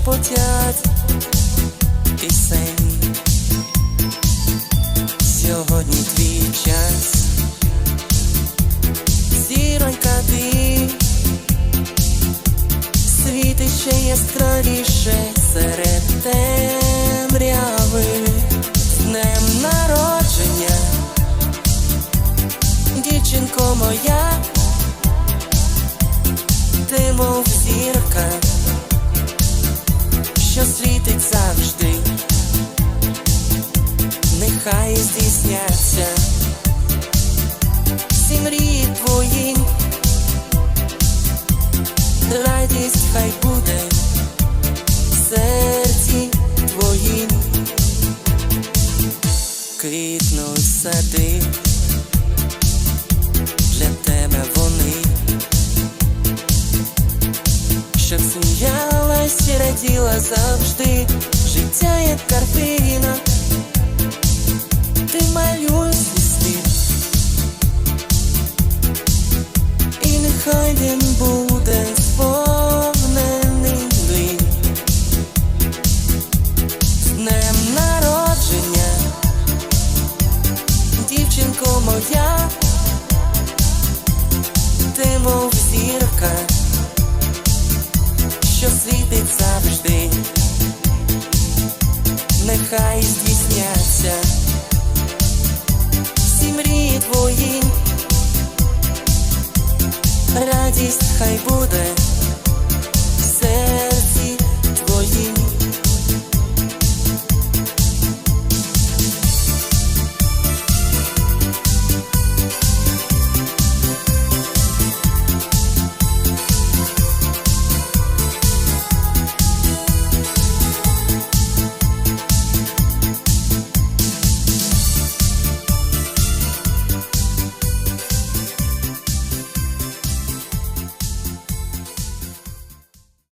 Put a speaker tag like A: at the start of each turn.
A: шепотять пісень. Сьогодні твій час, зіронька ти. Світить ще яскравіше серед темряви. Днем народження, дівчинко моя, ти мов зірка, нехай здійсняться. Всі мрії твої. Радість хай буде в серці твоїм, квітнуть сади, для тебе вони, щоб сміялась і раділа завжди, 天不。Радість хай буде